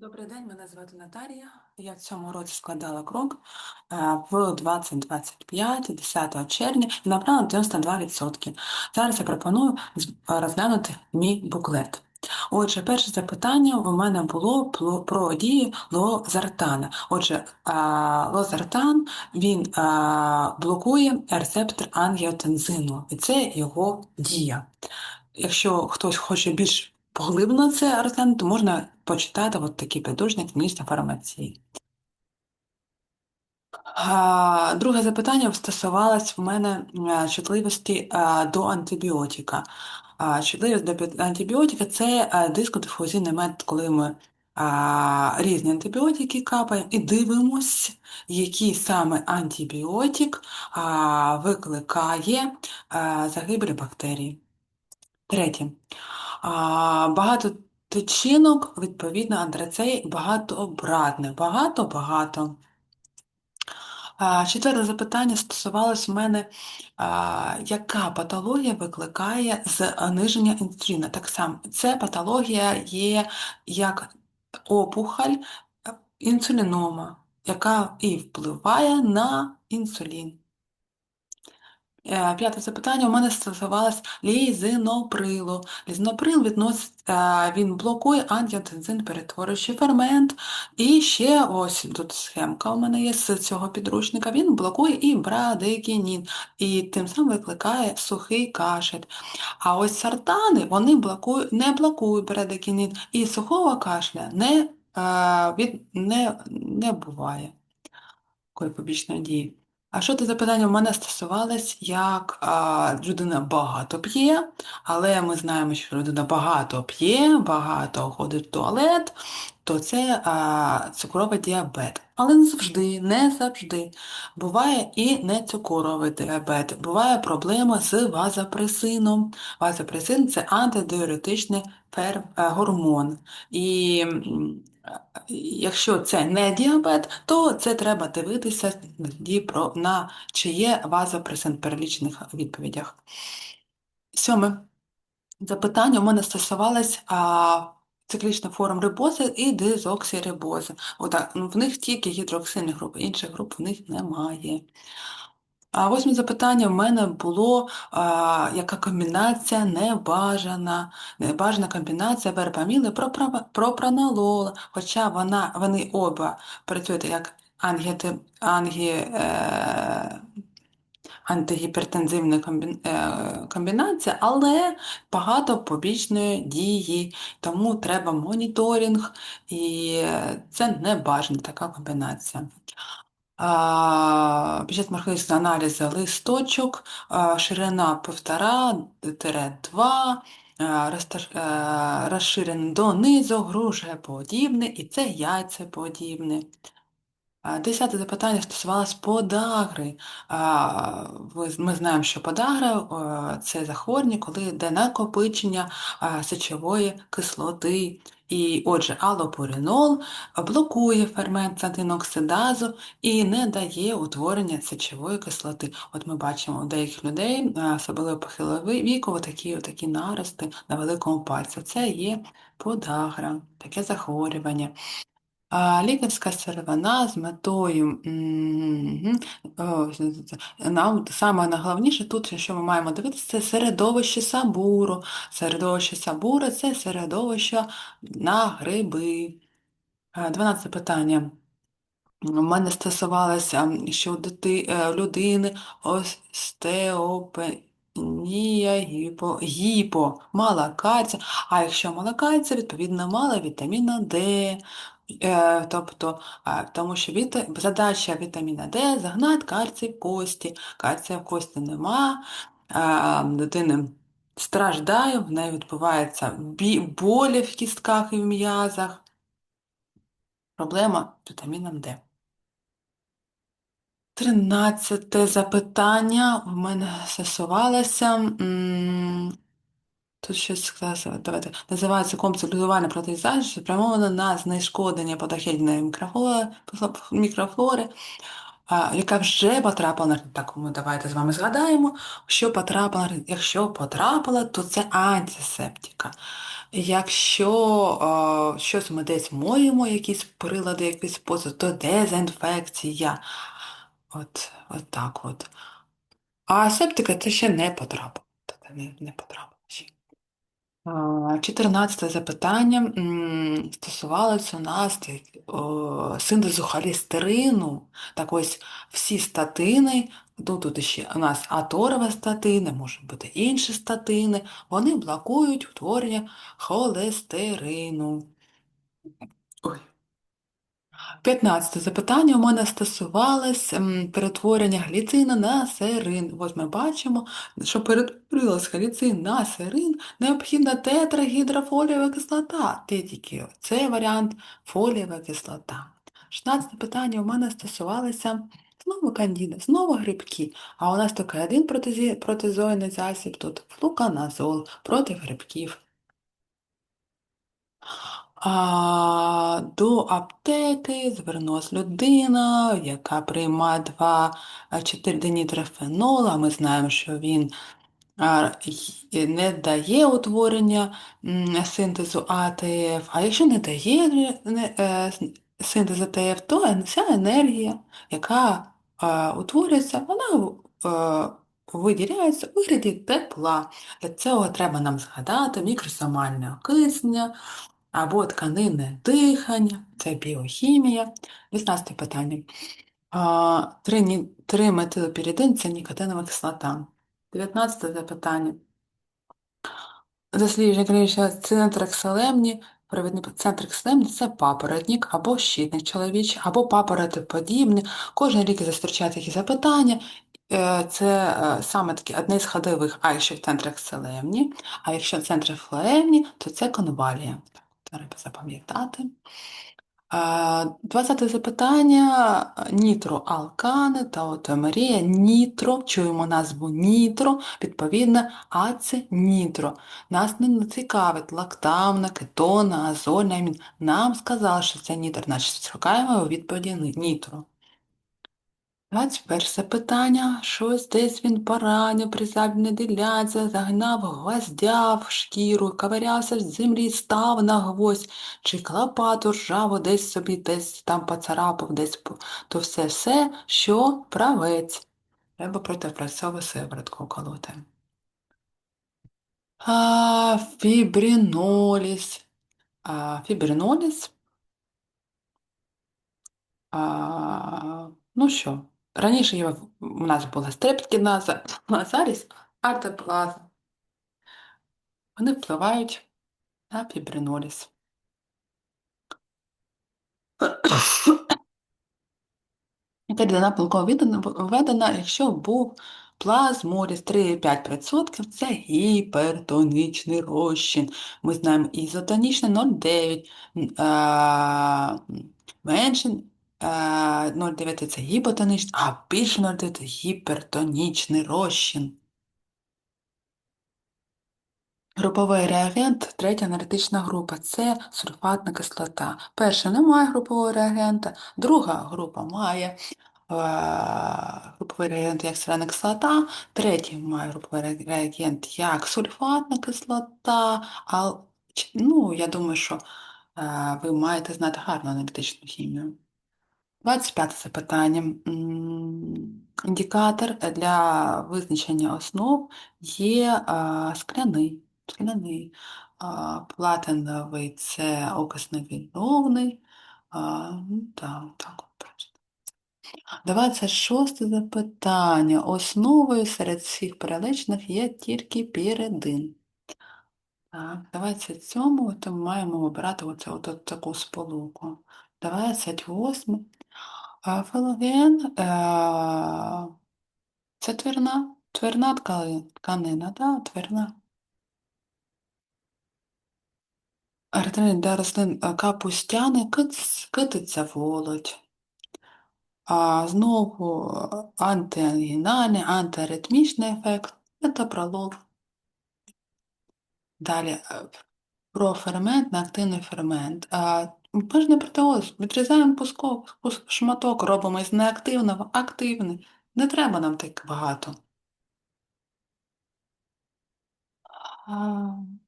Добрий день, мене звати Наталія. Я в цьому році складала крок е, в 2025, 10 червня набрала 92%. Зараз я пропоную розглянути мій буклет. Отже, перше запитання у мене було про дію лозартана. Отже, а, лозартан він блокує рецептор ангіотензину, і це його дія. Якщо хтось хоче більш поглиблено це розглянути, можна почитати от такий підручник міністра фармації. Друге запитання стосувалось в мене е, чутливості е, до антибіотика. Чутливість до антибіотика це е, дискодифузійний метод, коли ми різні антибіотики капаємо і дивимось, який саме антибіотик викликає загибель бактерій. Третє. Багато тичинок, відповідно, антрацей багатообратних. Багато-багато. Четверте запитання стосувалось в мене, а, яка патологія викликає зниження інсуліну. Так само, це патологія є як опухоль е, інсулінома, яка і впливає на інсулін. Е, П'яте запитання у мене стосувалось лізиноприлу. Лізиноприл відносить, е, він блокує ангіотензин перетворюючий фермент. І ще ось тут схемка у мене є з цього підручника. Він блокує і брадикінін, і тим самим викликає сухий кашель. А ось сартани вони блокують, не блокують брадикінін, і сухого кашля не, е, від, не, не буває такої побічної дії. А що до запитання в мене стосувалось, як а, людина багато п'є, але ми знаємо, що людина багато п'є, багато ходить в туалет, то це а, цукровий діабет. Але не завжди, не завжди. Буває і не цукровий діабет, буває проблема з вазопресином. Вазопресин – це антидіуретичний е, гормон. І Якщо це не діабет, то це треба дивитися на чи є вазопресин в перелічених відповідях. Сьоме запитання у мене стосувалось а, циклічних форм рибози і дезоксирибози. Отак, ну, в них тільки гідроксильні групи, інших груп в них немає. А восьме запитання в мене було, а, яка комбінація небажана, небажана комбінація вербаміли про пропранолола, хоча вона, вони оба працюють як ангіти, ангі, е, антигіпертензивна е, комбінація, але багато побічної дії, тому треба моніторинг, і це небажана така комбінація. Під час маркетингового аналізу листочок, ширина 1,5-2, розширений донизу, грушеподібне і це яйцеподібне. А, Десяте запитання стосувалось подагри. Ми знаємо, що подагра о, це захворювання, коли йде накопичення а, сечової кислоти. І отже, алопуринол блокує фермент сатиноксидазу і не дає утворення сечової кислоти. От ми бачимо у деяких людей, особливо похилого віку, такі, такі нарости на великому пальці. Це є подагра, таке захворювання. Лікарська сировина з метою нам саме найголовніше тут, що ми маємо дивитися, це середовище сабуру. Середовище сабуру це середовище на гриби. А, 12 питання. У мене стосувалося, що е, у людини остеопенія, гіпо, гіпо, мала кальція, а якщо мала кальція, відповідно мала вітаміна Д. Е, тобто, е, тому що віта, задача вітаміна Д загнати кальцій в кості. Кальція в кості нема, е, дитини страждає, в неї відбуваються бі- болі в кістках і в м'язах. Проблема з вітаміном Д. Тринадцяте запитання в мене стосувалося. Тут щось сказати, давайте. Називається комплекс лікування проти захисту, спрямовано на знешкодження патогенної мікрофлори, яка вже потрапила на так, ми давайте з вами згадаємо, що потрапила, якщо потрапила, то це антисептика. Якщо а, щось ми десь моємо, якісь прилади, якийсь спосіб, то дезінфекція. От, от так от. А септика це ще не потрапило. Це не, не потрапило 14 запитання стосувалося у нас синтезу холестерину. Так ось всі статини, ну, тут ще у нас аторова статини, можуть бути інші статини, вони блокують утворення холестерину. 15 запитання у мене стосувалось перетворення гліцину на серин. Ось ми бачимо, що перетворилась гліцин на серин, необхідна тетрагідрофолієва кислота. Те тільки цей варіант фолієва кислота. 16 питання у мене стосувалося знову кандіда, знову грибки. А у нас тільки один протезойний засіб, тут флуканазол проти грибків. А, до аптеки звернулась людина, яка приймає 2-4 динітрофенола. Ми знаємо, що він а, не дає утворення м, синтезу АТФ. А якщо не дає не, е, синтез АТФ, то е- вся енергія, яка е, утворюється, вона е, виділяється у вигляді тепла. Для цього треба нам згадати мікросомальне окиснення або тканинне дихання, це біохімія. 16 питання. А, три, ні- три метилпіридин – це нікотинова кислота. 19 запитання. Дослідження клінічного центрекселемні, провідний центрекселемні – це папоротник або щитник чоловічий, або папоротиподібний. Кожен рік зустрічають такі запитання. Е, Це е, саме таки одне з ходових, а якщо в центрекселемні, а якщо в центрифлеемні, то це конвалія. Треба запам'ятати. Двадцяте 20 запитання. Нітроалкани та отомерія. Нітро, чуємо назву нітро, відповідно, ацинітро. Нас не цікавить лактамна, кетона, азольна амін. Нам сказали, що це нітро, значить шукаємо у відповіді нітро. 21 питання. Щось десь він поранив, при задній ділянці, загнав гвоздя в шкіру, ковирявся в землі, став на гвоздь, чи клопату ржаву десь собі, десь там поцарапав, десь то все, все, що правець. Треба протипрацьову сиворотку колоти. А, фібриноліз. А, фібриноліз А, ну що, раніше у нас була стрептокіназа, а зараз артоплаза. Вони впливають на фібриноліз. Яка рідина пилкова введена, якщо був плазмоліз 3,5%, це гіпертонічний розчин. Ми знаємо ізотонічний 0,9, м, менше 0,9 це гіпотонічний, а більше 0,9 це гіпертонічний розчин. Груповий реагент, третя аналітична група це сульфатна кислота. Перша не має групового реагента, друга група має е, груповий реагент як сирена кислота, третій має груповий реагент як сульфатна кислота. А, ну, я думаю, що е, ви маєте знати гарну аналітичну хімію. 25 запитання. Індикатор для визначення основ є скляний. скляний. Платиновий це окисний відновний. Ну, так, так от просто. 26 запитання. Основою серед всіх перелечених є тільки піридин. Так, 27 то ми маємо обирати оце, от, таку сполуку. 28 а е, це твірна, твірна ткани- тканина, да, твірна. Ретин для рослин капустяни, киц- китиця волоть. А знову антиангінальний, антиаритмічний ефект це. Далі е, про фермент на активний фермент. А Ми ж не протеоз, відрізаємо пусковий пус- шматок, робимо із неактивного активний. Не треба нам так багато.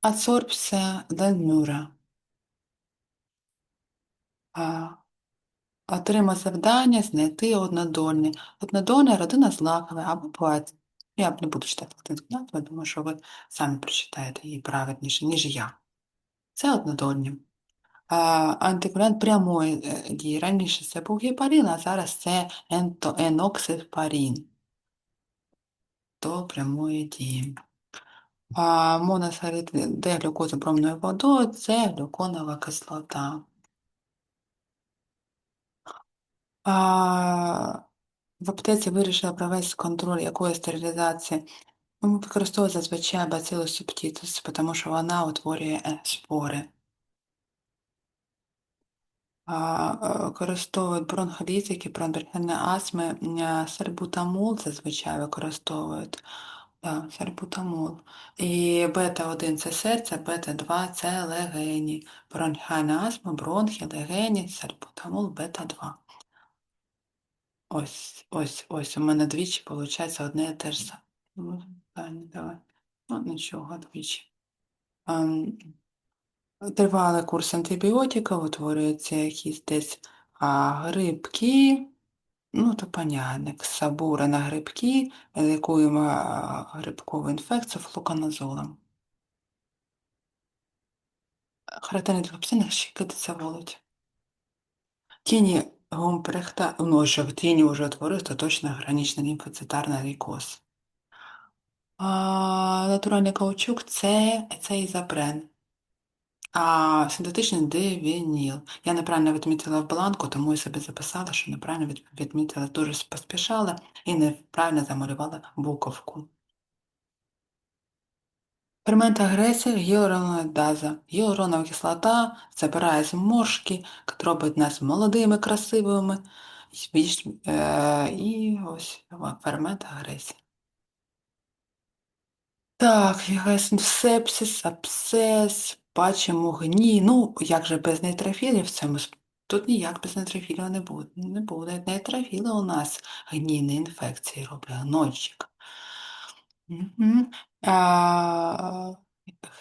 Адсорбція Дальмюра. А, Отримав завдання знайти однодольні. Однодольна родина злакове або плаць. Я не буду читати латинську назву, думаю, що ви самі прочитаєте її правильніше, ніж я. Це однодольні. Антикоагулянт прямої е, дії. Раніше це був гепарин, а зараз це енто, еноксипарин. До прямої дії. А моносахарид Д-глюкоза промною водою це глюконова кислота. А, в аптеці вирішила провести контроль якої стерилізації. Використовують зазвичай бацилус субтітус, тому що вона утворює е, спори. А, е, Використовують бронхолітики, бронхіальні астми, е, сальбутамол зазвичай використовують. Да, сальбутамол. І бета-1 це серце, бета-2 це легені. Бронхіальна астма, бронхи, легені, сальбутамол, бета-2. Ось, ось, ось. У мене двічі, виходить, одне і те ж саме. Ну. Ну, нічого, двічі. Тривалий курс антибіотика, утворюються якісь десь а, грибки, ну, то понятник, сабура на грибки, лікуємо грибкову інфекцію флуконазолом. Характерний для псинних щикатиця волоть. Тіні Гомпрехта, ну, що в тіні вже утворився, то точно граничний лімфоцитарний лейкоз. А, натуральний каучук це, це ізопрен. А синтетичний дивініл. Я неправильно відмітила в бланку, тому я собі записала, що неправильно від- відмітила, дуже поспішала і неправильно замалювала буковку. Фермент агресії гіалуронидаза. Гіалуронова кислота забирає зморшки, робить нас молодими, красивими. І е, І ось фермент агресії. Так, сепсис, абсцес, бачимо гній. Ну, як же без нейтрофілів в цьому? Тут ніяк без нейтрофілів не буде. Не буде. Нейтрофіли у нас гнійні інфекції роблять, гнойчик. Мгм.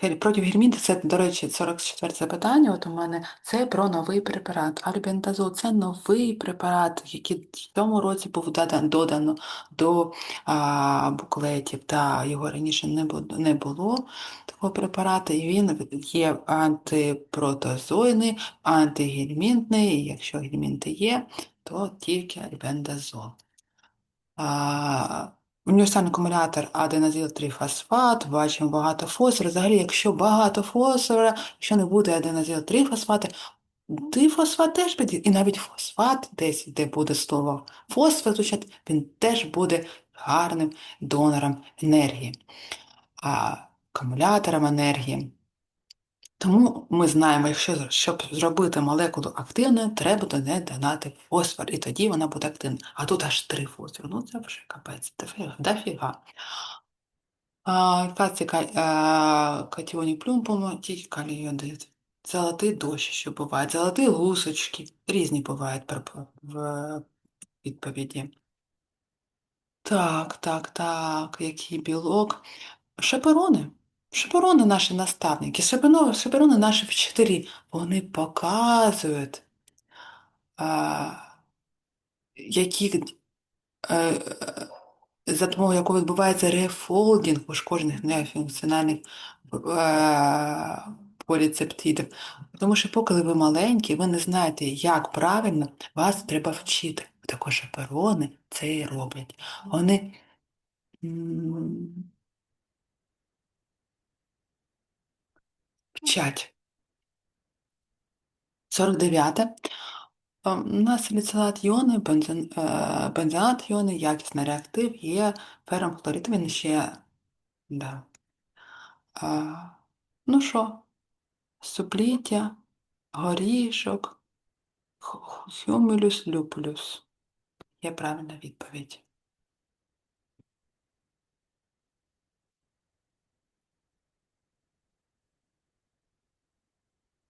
Проти гельмінту, це, до речі, 44 запитання от у мене, це про новий препарат. Альбендазол – це новий препарат, який в цьому році був додано до а, буклетів, та його раніше не було, не було такого препарату, і він є антипротозойний, антигельмінтний, і якщо гельмінти є, то тільки альбендазол. А, Універсальний акумулятор аденозил-3-фосфат, бачимо багато фосфору. Взагалі, якщо багато фосфора, якщо не буде аденозил-3-фосфати, дифосфат теж підійде. І навіть фосфат, десь, де буде слово фосфор звучати, він теж буде гарним донором енергії, а акумулятором енергії. Тому ми знаємо, якщо щоб зробити молекулу активною, треба до неї додати фосфор, і тоді вона буде активна. А тут аж три фосфори. Ну це вже капець, дофіга. а, катіонів плюмпому, тільки калійодит. Золотий дощ, що буває, золоті гусочки. Різні бувають в відповіді. Так, так, так, який білок. Шаперони. Шаперони наші наставники, шаперони наші вчителі. Вони показують, а, які, е, за допомогою якого відбувається рефолдінг пошкоджених нефункціональних е, поліцептидів. Тому що поки ви маленькі, ви не знаєте, як правильно вас треба вчити. Також шаперони це і роблять. Вони м, вчать. 49. У нас саліцилат іони, бензин, е, бензонат іони, якісний реактив, є фером хлорид, він ще, да. А, ну що, супліття, горішок, хумулюс люпулюс. Є правильна відповідь.